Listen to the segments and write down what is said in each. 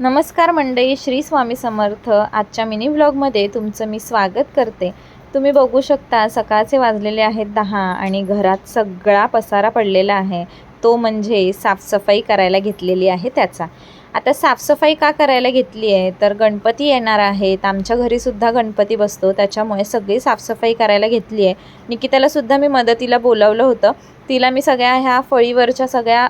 नमस्कार मंडळी श्री स्वामी समर्थ. आजच्या मिनी व्लॉगमध्ये तुमचं मी स्वागत करते. तुम्ही बघू शकता सकाळचे वाजलेले आहेत दहा आणि घरात सगळा पसारा पडलेला आहे. तो म्हणजे साफसफाई करायला घेतलेली आहे त्याचा. आता साफसफाई का करायला घेतली आहे? तर गणपती येणार आहेत. आमच्या घरीसुद्धा गणपती बसतो. त्याच्यामुळे सगळी साफसफाई करायला घेतली आहे. निकितालासुद्धा मी मदतीला बोलावलं होतं. तिला मी सगळ्या ह्या फळीवरच्या सगळ्या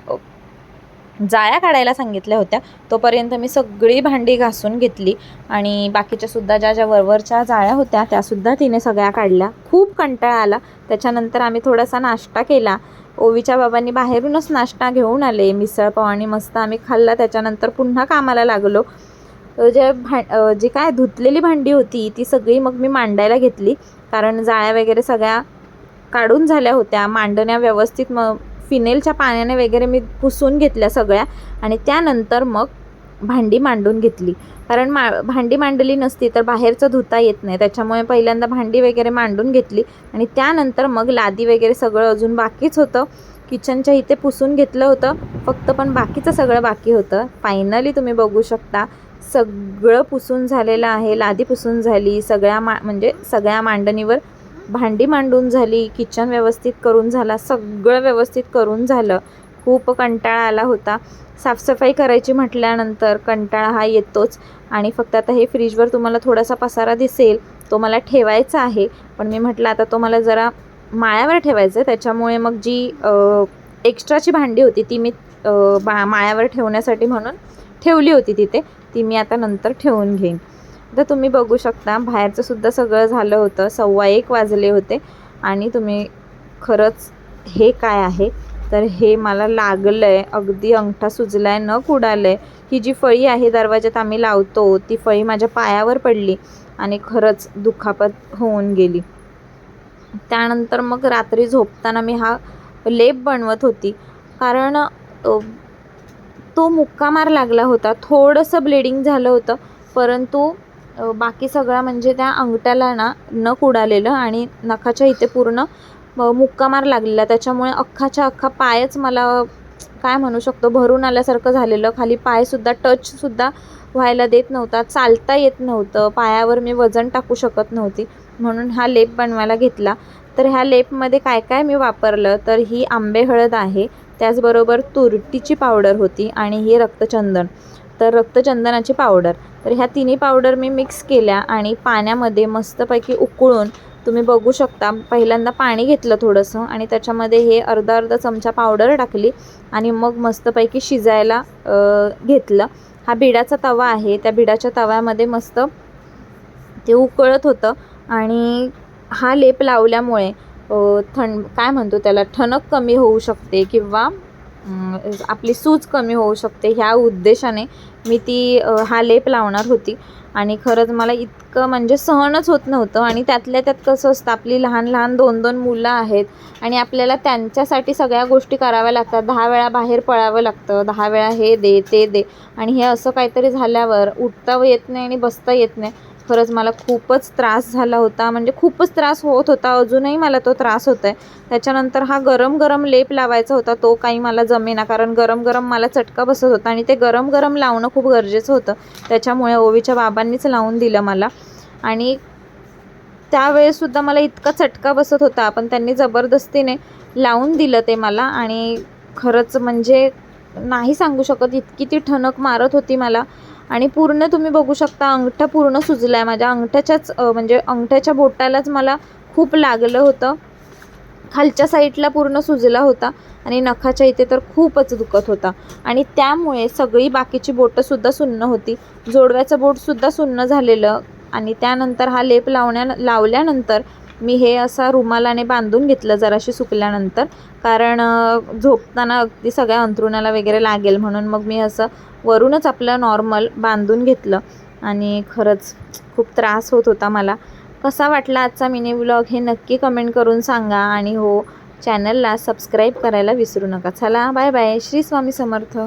जाळ्या काढायला सांगितल्या होत्या. तोपर्यंत मी सगळी भांडी घासून घेतली आणि बाकीच्या सुद्धा ज्या ज्या वरवरच्या जाळ्या होत्या त्यासुद्धा तिने सगळ्या काढल्या. खूप कंटाळा आला. त्याच्यानंतर आम्ही थोडासा नाश्ता केला. ओवीच्या बाबांनी बाहेरूनच नाश्ता घेऊन आले. मिसळपाव आणि मस्त आम्ही खाल्ला. त्याच्यानंतर पुन्हा कामाला लागलो. जे भा जी काय धुतलेली भांडी होती ती सगळी मग मी मांडायला घेतली. कारण जाळ्या वगैरे सगळ्या काढून झाल्या होत्या. मांडण्या व्यवस्थित मग फिनेलच्या पाण्याने वगैरे मी पुसून घेतल्या सगळ्या आणि त्यानंतर मग भांडी मांडून घेतली. कारण मा भांडी मांडली नसती तर बाहेरचं धुता येत नाही. त्याच्यामुळे पहिल्यांदा भांडी वगैरे मांडून घेतली आणि त्यानंतर मग लादी वगैरे सगळं अजून बाकीच होतं. किचनच्या इथे पुसून घेतलं होतं. फक्त पण बाकीचं सगळं बाकी होतं. फायनली तुम्ही बघू शकता सगळं पुसून झालेलं आहे. लादी पुसून झाली. सगळ्या मा म्हणजे सगळ्या मांडणीवर भांडी मांडून झाली किचन व्यवस्थित करून झाला सगळं व्यवस्थित करून झालं. खूप कंटाळा आला होता. साफसफाई करायची म्हटल्यानंतर कंटाळा हा येतोच. आणि फक्त आता हे फ्रीजवर तुम्हाला थोडासा पसारा दिसेल तो मला ठेवायचा आहे. पण मी म्हटलं आता तो मला जरा माळ्यावर ठेवायचं आहे त्याच्यामुळे मग जी एक्स्ट्राची भांडी होती ती मी माळ्यावर ठेवण्यासाठी म्हणून ठेवली होती तिथे. ती मी आता नंतर ठेवून घेईन. तर तुम्ही बघू शकता बाहेरचं सुद्धा सगळं झालं होतं. सव्वा एक वाजले होते आणि तुम्ही खरंच हे काय आहे? तर हे मला लागलं आहे अगदी अंगठा सुजला आहे न कुडालं आहे ही जी फळी आहे दरवाज्यात आम्ही लावतो ती फळी माझ्या पायावर पडली आणि खरंच दुखापत होऊन गेली. त्यानंतर मग रात्री झोपताना मी हा लेप बनवत होती. कारण तो मुक्कामार लागला होता. थोडंसं ब्लिडिंग झालं होतं परंतु बाकी सगळा म्हणजे त्या अंगठ्याला ना नख उडालेलं आणि नखाच्या इथे पूर्ण मुक्कामार लागलेला. त्याच्यामुळे अख्खाच्या अख्खा पायच मला काय म्हणू शकतो भरून आल्यासारखं झालेलं. खाली पायसुद्धा टचसुद्धा व्हायला देत नव्हता चालता येत नव्हतं. पायावर मी वजन टाकू शकत नव्हती. म्हणून हा लेप बनवायला घेतला. तर ह्या लेपमध्ये काय काय मी वापरलं? तर ही आंबे हळद आहे. त्याचबरोबर तुरटीची पावडर होती आणि ही रक्तचंदन. तर रक्तचंदनाची पावडर तर ह्या तिन्ही पावडर मी मिक्स केल्या आणि पाण्यामध्ये मस्तपैकी उकळून तुम्ही बघू शकता. पहिल्यांदा पाणी घेतलं थोडंसं आणि त्याच्यामध्ये हे अर्धा अर्धा चमचा पावडर टाकली आणि मग मस्तपैकी शिजायला घेतलं. हा बिडाचा तवा आहे. त्या बिडाच्या तव्यामध्ये मस्त ते उकळत होतं आणि हा लेप लावल्यामुळे थंड काय म्हणतो त्याला ठणक कमी होऊ शकते किंवा आपली सूज कमी होऊ शकते ह्या उद्देशाने मी ती हा लेप लावणार होती. आणि खरंच मला इतकं म्हणजे सहनच होत नव्हतं. आणि त्यातल्या त्यात कसं असतं आपली लहान लहान दोन दोन मुलं आहेत आणि आपल्याला त्यांच्यासाठी सगळ्या गोष्टी कराव्या लागतात. दहा वेळा बाहेर पळावं लागतं दहा वेळा हे दे ते दे. आणि हे असं काहीतरी झाल्यावर उठता येत नाही आणि बसता येत नाही. खरंच मला खूपच त्रास झाला होता. म्हणजे खूपच त्रास होत होता. अजूनही मला तो त्रास होत आहे त्याच्यानंतर हा गरम गरम लेप लावायचा होता. तो काही मला जमेना. कारण गरम गरम मला चटका बसत होता आणि ते गरम गरम लावणं खूप गरजेचं होतं. त्याच्यामुळे ओवीच्या बाबांनीच लावून दिलं मला. आणि त्यावेळेससुद्धा मला इतका चटका बसत होता. पण त्यांनी जबरदस्तीने लावून दिलं ते मला. आणि खरंच म्हणजे नाही सांगू शकत. इतकी ती ठणक मारत होती मला. आणि पूर्ण तुम्ही बघू शकता अंगठा पूर्ण सुजला आहे माझ्या. अंगठ्याच्याच म्हणजे अंगठ्याच्या बोटालाच मला खूप लागलं होतं. खालच्या साईडला पूर्ण सुजला होता आणि नखाच्या इथे तर खूपच दुखत होता. आणि त्यामुळे सगळी बाकीची बोटंसुद्धा सुन्न होती. जोडव्याचं बोटसुद्धा सुन्न झालेलं. आणि त्यानंतर हा लेप लावण्या लावल्यानंतर मी हे असा रुमालाने बांधून घेतलं जराशी सुकल्यानंतर. कारण झोपताना अगदी सगळ्या अंथरुणाला वगैरे लागेल म्हणून मग मी असं वरूनच आपलं नॉर्मल बांधून घेतलं. आणि खरंच खूप त्रास होत होता मला. कसा वाटला आजचा मिनी व्लॉग हे नक्की कमेंट करून सांगा आणि हो चॅनलला सबस्क्राईब करायला विसरू नका. चला बाय बाय. श्री स्वामी समर्थ.